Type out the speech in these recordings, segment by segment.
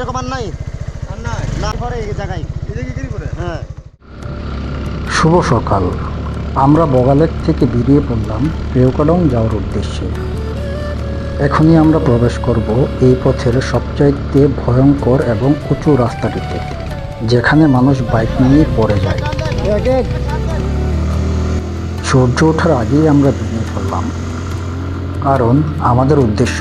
এরকম আর নাই? না পরে এই জায়গায়। এটা কি করে? হ্যাঁ। শুভ সকাল। আমরা বগালের থেকে বেরিয়ে পড়লাম রেওকাডং যাওয়ার উদ্দেশ্যে। এখনই আমরা প্রবেশ করব এই পথের সবচাইতে ভয়ঙ্কর এবং উঁচু রাস্তাটিতে যেখানে মানুষ বাইক নিয়ে পড়ে যায়। সূর্য ওঠার আগেই আমরা বেরিয়ে পড়লাম। কারণ আমাদের উদ্দেশ্য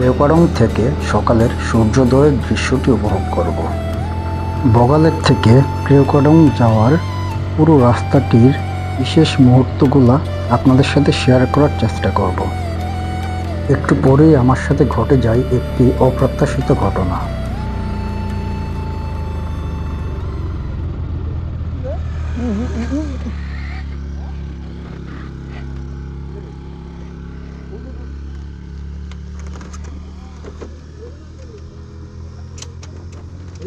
রেওকাডং থেকে সকালের সূর্যোদয়ের দৃশ্যটি উপভোগ করব। বগালের থেকে ক্রেওকাডং যাওয়ার পুরো রাস্তাটির বিশেষ মুহূর্তগুলো আপনাদের সাথে শেয়ার করার চেষ্টা করব। একটু পরেই আমার সাথে ঘটে যায় একটি অপ্রত্যাশিত ঘটনা।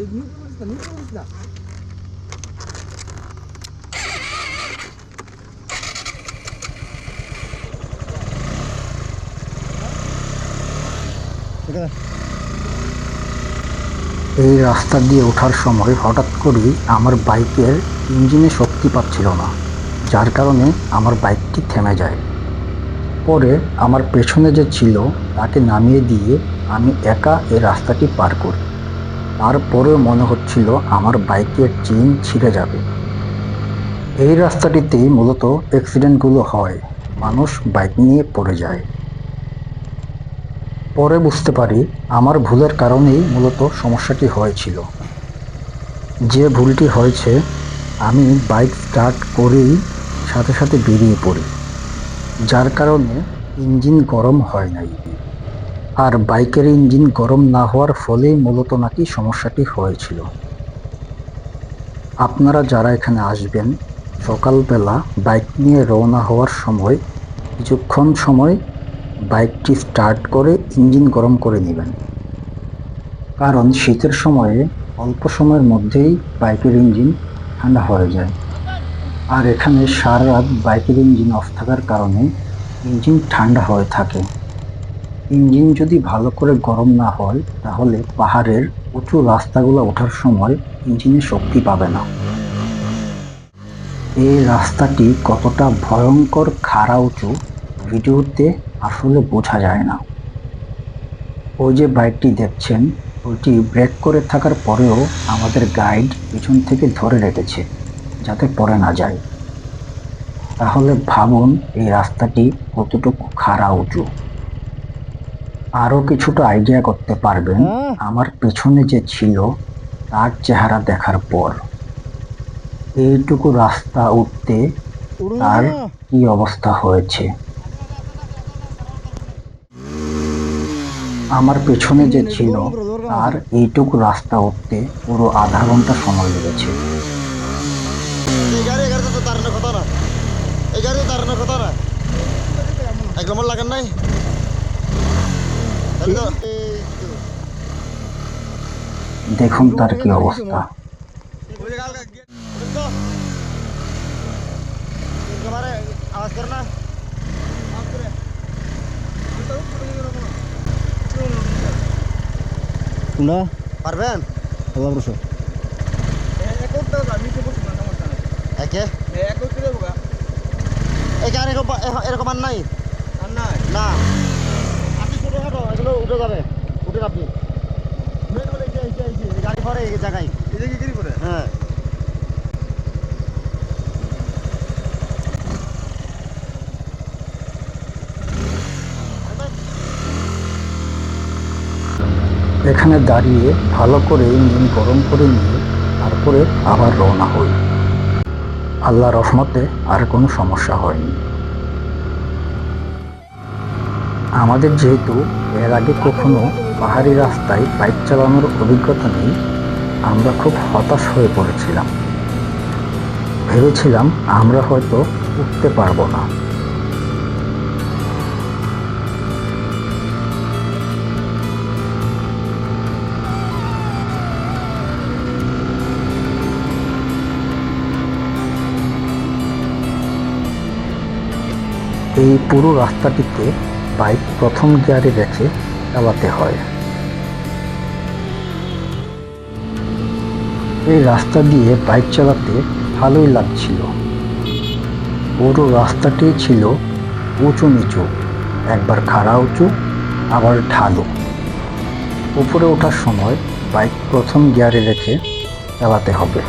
এই রাস্তা দিয়ে ওঠার সময় হঠাৎ করেই আমার বাইকের ইঞ্জিনে শক্তি পাচ্ছিল না। যার কারণে আমার বাইকটি থেমে যায়। পরে আমার পেছনে যে ছিল, তাকে নামিয়ে দিয়ে আমি একা এই রাস্তাটি পার করি। তারপরেও মনে হচ্ছিল আমার বাইকের চেন ছিঁড়ে যাবে। এই রাস্তাটিতেই মূলত অ্যাক্সিডেন্টগুলো হয়, মানুষ বাইক নিয়ে পড়ে যায়। পরে বুঝতে পারি আমার ভুলের কারণেই মূলত সমস্যাটি হয়েছিল। যে ভুলটি হয়েছে, আমি বাইক স্টার্ট করেই সাথে সাথে বেরিয়ে পড়ি, যার কারণে ইঞ্জিন গরম হয় নাই। আর বাইকের ইঞ্জিন গরম না হওয়ার ফলেই মূলত নাকি সমস্যাটি হয়েছিল। আপনারা যারা এখানে আসবেন, সকালবেলা বাইক নিয়ে রওনা হওয়ার সময়, কিছুক্ষণ সময় বাইকটি স্টার্ট করে ইঞ্জিন গরম করে নেবেন। কারণ শীতের সময়ে অল্প সময়ের মধ্যেই বাইকের ইঞ্জিন ঠান্ডা হয়ে যায়। আর এখানে সারা রাত বাইকের ইঞ্জিন অফ থাকার কারণে ইঞ্জিন ঠান্ডা হয়ে থাকে। ইঞ্জিন যদি ভালো করে গরম না হয়, তাহলে পাহাড়ের উঁচু রাস্তাগুলো ওঠার সময় ইঞ্জিনে শক্তি পাবে না। এই রাস্তাটি কতটা ভয়ঙ্কর খাড়া উঁচু, ভিডিওতে আসলে বোঝা যায় না। ওই যে বাইকটি দেখছেন, ওইটি ব্রেক করে থাকার পরেও আমাদের গাইড পিছন থেকে ধরে রেখেছে, যাতে পড়ে না যায়। তাহলে ভাবুন, এই রাস্তাটি কতটুকু খাড়া উঁচু। আরও কিছুটা আইডিয়া করতে পারবেন। আমার পেছনে যে ছিল তার চেহারা দেখার পর এইটুকু রাস্তা উঠতে তার কি অবস্থা হয়েছে? আমার পেছনে যে ছিল তার এইটুকু রাস্তা উঠতে পুরো আধা ঘণ্টা সময় লেগেছে। এই গাড়ি এই গাড়ি তো দাঁড়ানোর কথা না। এই গাড়ি তো কথা না। এক নম্বর লাগান নাই। দেখুন তার কি অবস্থা। পারবেন? আল্লাহ এরকম আর নাই। না। এখানে দাঁড়িয়ে ভালো করে ইঞ্জিন গরম করে নিয়ে তারপরে আবার রওনা হই। আল্লাহ রহমতে আর কোনো সমস্যা হয়নি। আমাদের যেহেতু এর আগে কখনো পাহাড়ি রাস্তায় বাইক চালানোর অভিজ্ঞতা নেই, আমরা খুব হতাশ হয়ে পড়েছিলাম। ভেবেছিলাম আমরা হয়তো উঠতে পারব না। এই পুরো রাস্তাটিতে বাইক প্রথম গিয়ারে রেখে চালাতে হয়। এই রাস্তা দিয়ে বাইক চালাতে ভালোই লাগছিল। পুরো রাস্তাটি ছিল উঁচু নিচু, একবার খাড়া উঁচু, আবার ঢালু। উপরে ওঠার সময় বাইক প্রথম গিয়ারে রেখে চালাতে হবে।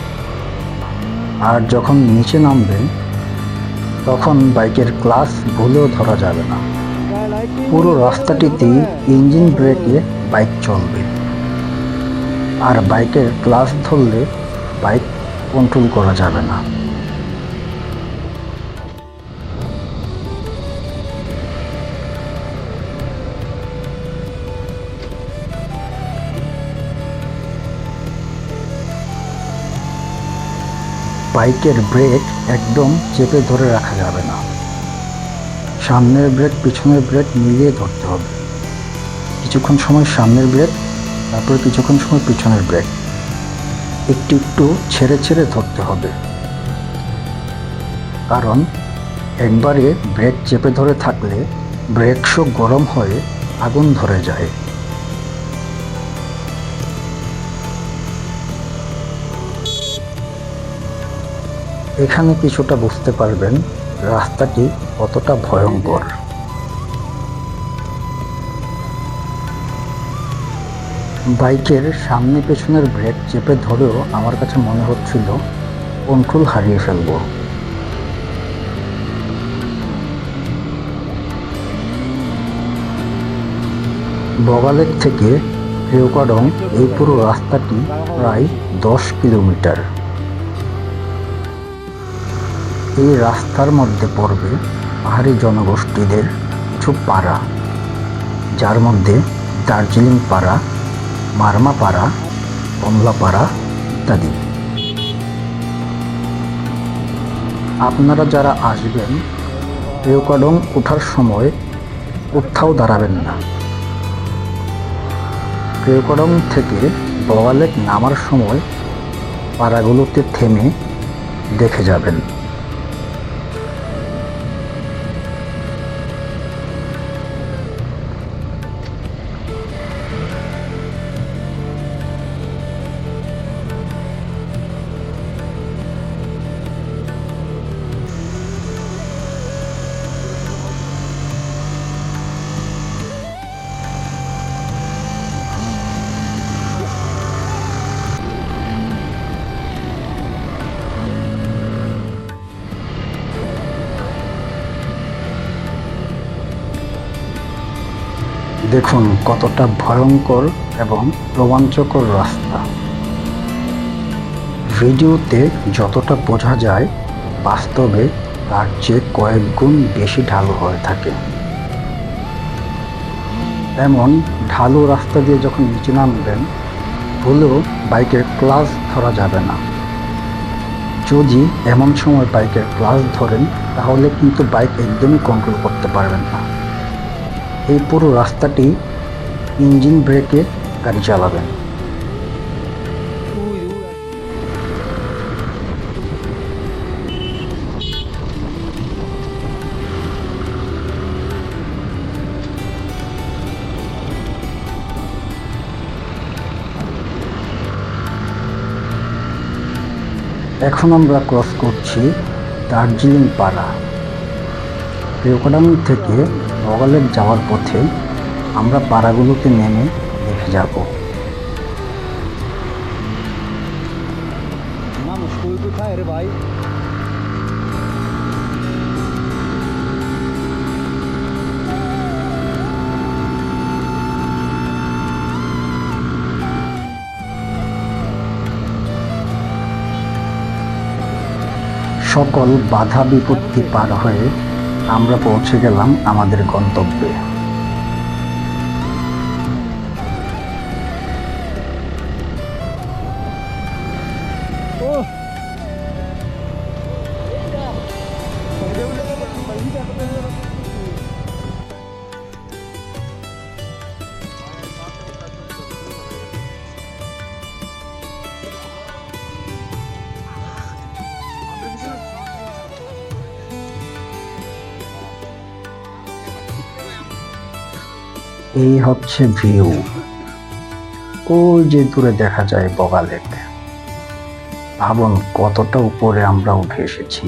আর যখন নিচে নামবেন, তখন বাইকের ক্লাস ভুলেও ধরা যাবে না। পুরো রাস্তাটিতে ইঞ্জিন ব্রেকে বাইক চলবে। আর বাইকের ক্লাস ধরলে বাইক কন্ট্রোল করা যাবে না। বাইকের ব্রেক একদম চেপে ধরে রাখা যাবে না। সামনের ব্রেক পিছনের ব্রেক মিলিয়ে ধরতে হবে। কিছুক্ষণ সময় সামনের ব্রেক তারপর কিছুক্ষণ সময় পিছনের ব্রেক একটু একটু ছেড়ে ছেড়ে ধরতে হবে। কারণ একবারে ব্রেক চেপে ধরে থাকলে ব্রেক শো গরম হয়ে আগুন ধরে যায়। এখানে কিছুটা বুঝতে পারবেন রাস্তাটি কতটা ভয়ঙ্কর। বাইকের সামনে পেছনের ব্রেক চেপে ধরেও আমার কাছে মনে হচ্ছিল কন্ট্রোল হারিয়ে ফেলব। বগালেক থেকে রেওকাডং এই পুরো রাস্তাটি প্রায় দশ কিলোমিটার। এই রাস্তার মধ্যে পড়বে পাহাড়ি জনগোষ্ঠীদের কিছু পাড়া যার মধ্যে দার্জিলিং পাড়া, মারমা পাড়া, কমলা পাড়া ইত্যাদি। আপনারা যারা আসবেন, রেওকাডং ওঠার সময় কোথাও দাঁড়াবেন না। রেওকাডং থেকে বগালেক নামার সময় পাড়াগুলোতে থেমে দেখে যাবেন। দেখুন কতটা ভয়ঙ্কর এবং রোমাঞ্চকর রাস্তা। ভিডিওতে যতটা বোঝা যায়, বাস্তবে তার চেয়ে কয়েক গুণ বেশি ঢালু হয়ে থাকে। এমন ঢালু রাস্তা দিয়ে যখন নিচে নামবেন হলেও বাইকের ক্লাস ধরা যাবে না। যদি এমন সময় বাইকের ক্লাস ধরেন, তাহলে কিন্তু বাইক একদমই কন্ট্রোল করতে পারবেন না। এই পুরো রাস্তাটি ইঞ্জিন ব্রেকে গাড়ি চালাবেন এখন আমরা ক্রস করছি দার্জিলিং পাড়া। রেওকাডাম থেকে বগালেক যাওয়ার পথে আমরা পাড়াগুলোকে নেমে দেখে যাব। মানুষ কই কোথায় রে ভাই? সকল বাধা বিপত্তি পার হয়ে আমরা পৌঁছে গেলাম আমাদের গন্তব্যে। এই হচ্ছে ভিউ ওই যে দূরে দেখা যায় বগালেক। ভাবুন কতটা উপরে আমরা উঠে এসেছি।